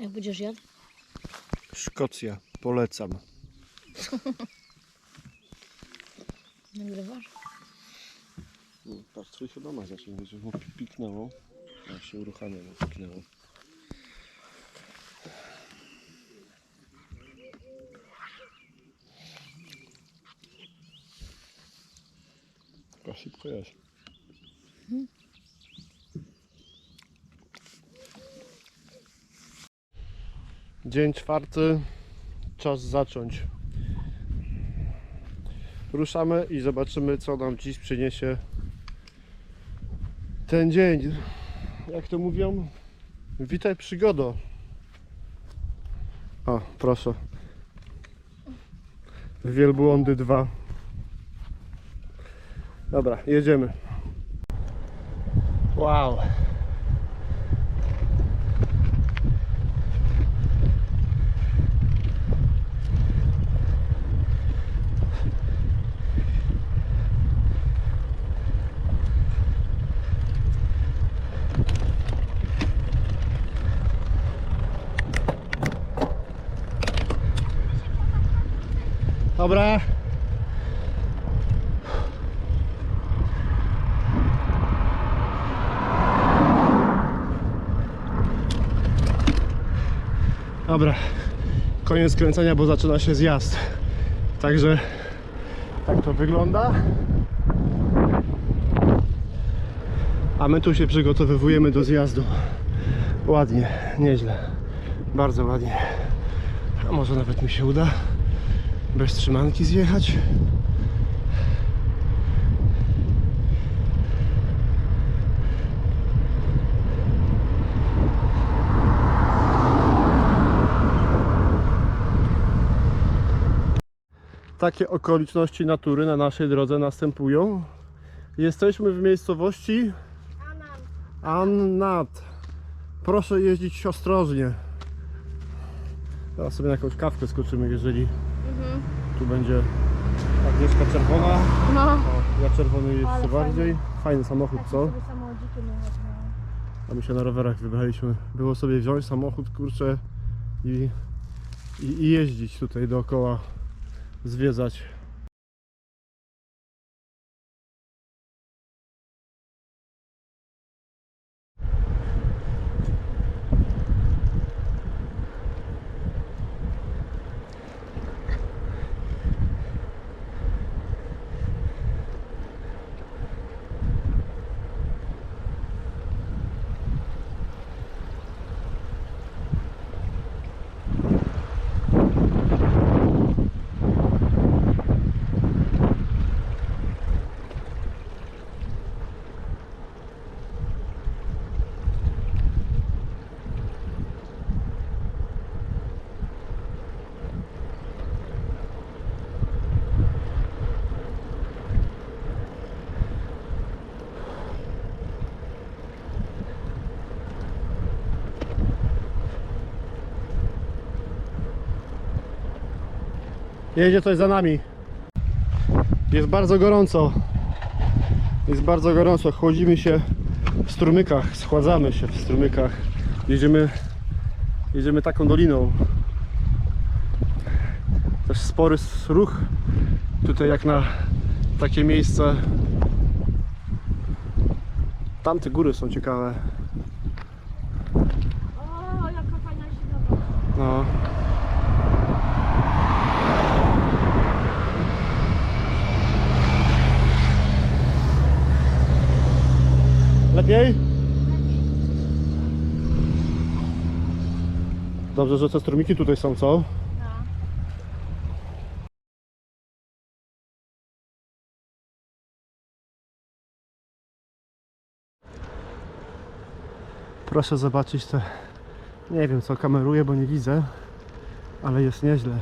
będziesz jadł? Szkocja, polecam. Nagrywasz? Patrz, coś się doma zacznie, że mu pi- piknęło. Jak się uruchamia, no piknęło. Chyba szybko jest. Dzień czwarty, czas zacząć. Ruszamy i zobaczymy, co nam dziś przyniesie ten dzień. Jak to mówią? Witaj przygodo. O, proszę. Wielbłądy 2. Dobra, jedziemy. Wow. Dobra. Dobra. Koniec kręcenia, bo zaczyna się zjazd. Także tak to wygląda. A my tu się przygotowywujemy do zjazdu. Ładnie, nieźle. Bardzo ładnie. A może nawet mi się uda bez trzymanki zjechać. Takie okoliczności natury na naszej drodze następują. Jesteśmy w miejscowości Annat. Proszę jeździć ostrożnie. Teraz sobie na jakąś kawkę skoczymy, jeżeli tu będzie Agnieszka czerwona. No. O, ja czerwony jeszcze bardziej. Fajny samochód, co? samochodzikiem jechać, no. A my się na rowerach wybraliśmy. Było sobie wziąć samochód, kurczę i, i, i jeździć tutaj dookoła, zwiedzać. Jedzie coś za nami. Jest bardzo gorąco. Jest bardzo gorąco. Chłodzimy się w strumykach, schładzamy się w strumykach. Jedziemy, jedziemy taką doliną. Też spory ruch. Tutaj jak na takie miejsce. Tamte góry są ciekawe. O, jaka fajna silowa. No. Lepiej? Dobrze, że te strumiki tutaj są, co? Proszę zobaczyć te. Nie wiem co kameruję, bo nie widzę, ale jest nieźle.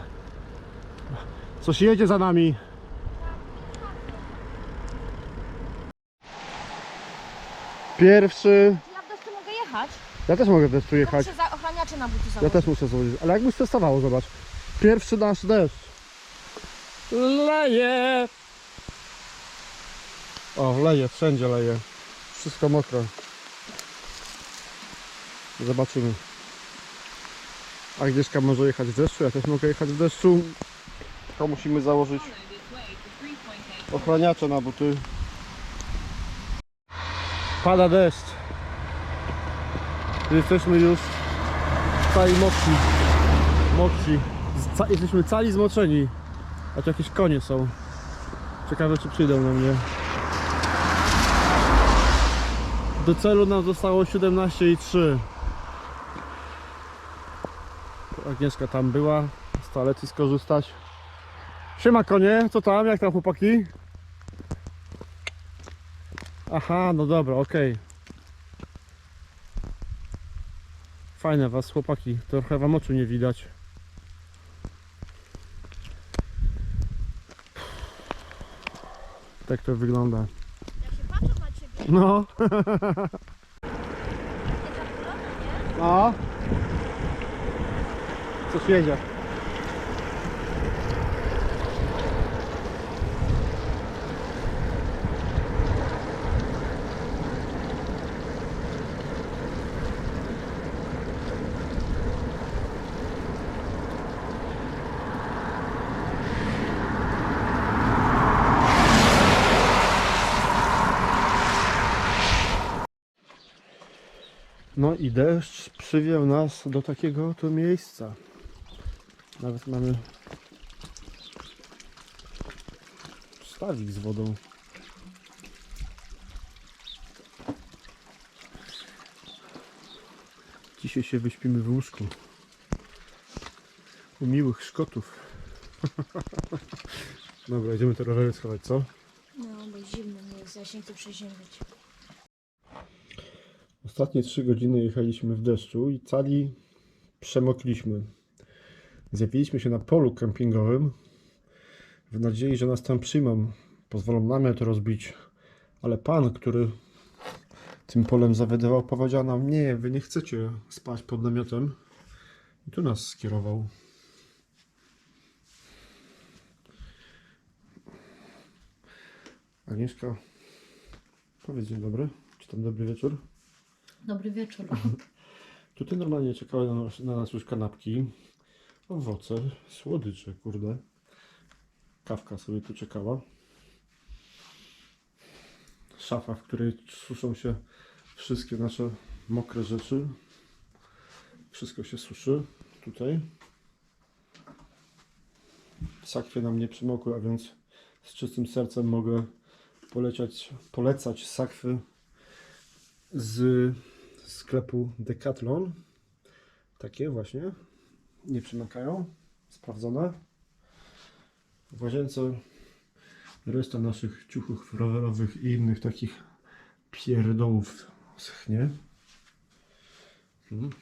Coś jedzie za nami. Pierwszy. Ja w deszczu mogę jechać? Ja też mogę deszczu jechać. Muszę za ochraniacze na buty Ja założyć. też muszę założyć. Ale jakbyś testowało, zobacz. Pierwszy nasz deszcz. Leje! O, leje, wszędzie leje. Wszystko mokre. Zobaczymy. Agnieszka może jechać w deszczu, ja też mogę jechać w deszczu. Tylko musimy założyć ochraniacze na buty. Pada deszcz. Jesteśmy już cali mokrzy. Mokrzy. Ca jesteśmy cali zmoczeni. A tu jakieś konie są. Ciekawe czy przyjdą na mnie. Do celu nam zostało 17,3. Agnieszka tam była, z toalety skorzystać. Siema konie, co tam, jak tam chłopaki? Aha, no dobra, okej. Fajne was chłopaki, trochę wam oczu nie widać. Tak to wygląda. Jak się patrzę na ciebie, No. No. Coś jedzie. No i deszcz przywiał nas do takiego oto miejsca. Nawet mamy stawik z wodą. Dzisiaj się wyśpimy w łóżku. U miłych Szkotów. Dobra, idziemy te rowery schować, co? No, bo zimno mi jest, ja się nie chcę przeziębić. Ostatnie 3 godziny jechaliśmy w deszczu i cali przemokliśmy. Zjawiliśmy się na polu kempingowym w nadziei, że nas tam przyjmą. Pozwolą namiot rozbić. Ale pan, który tym polem zawiadywał, powiedział nam: Nie, wy nie chcecie spać pod namiotem. I tu nas skierował. Agnieszka, powiedz dzień dobry, czy tam dobry wieczór. Dobry wieczór. Tutaj normalnie czekały na nas, na nas już kanapki, owoce, słodycze, kurde. Kawka sobie tu czekała. Szafa, w której suszą się wszystkie nasze mokre rzeczy. Wszystko się suszy tutaj. Sakwie nam nie przymokły, a więc z czystym sercem mogę poleciać, polecać sakwy z sklepu Decathlon. Takie właśnie. Nie przymakają. Sprawdzone. W łazience reszta naszych ciuchów rowerowych i innych takich pierdołów schnie. Mhm.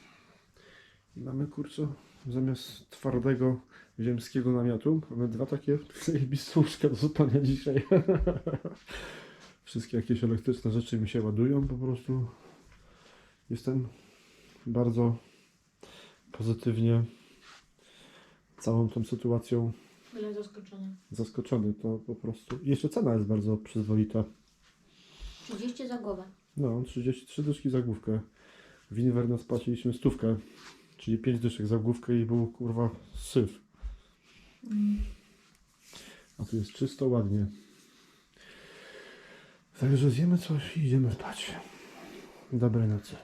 I mamy kurczę zamiast twardego ziemskiego namiotu mamy dwa takie zajebiste łóżka do spania dzisiaj. Wszystkie jakieś elektryczne rzeczy mi się ładują po prostu. Jestem bardzo pozytywnie całą tą sytuacją Byłem zaskoczony. zaskoczony. To po prostu. i Jeszcze cena jest bardzo przyzwoita. 30 za głowę. No, 33 dyszki za główkę. W Inverness płaciliśmy stówkę, czyli 5 dyszek za główkę i był kurwa syf. A tu jest czysto, ładnie. Także zjemy coś i idziemy spać. Dobrej nocy.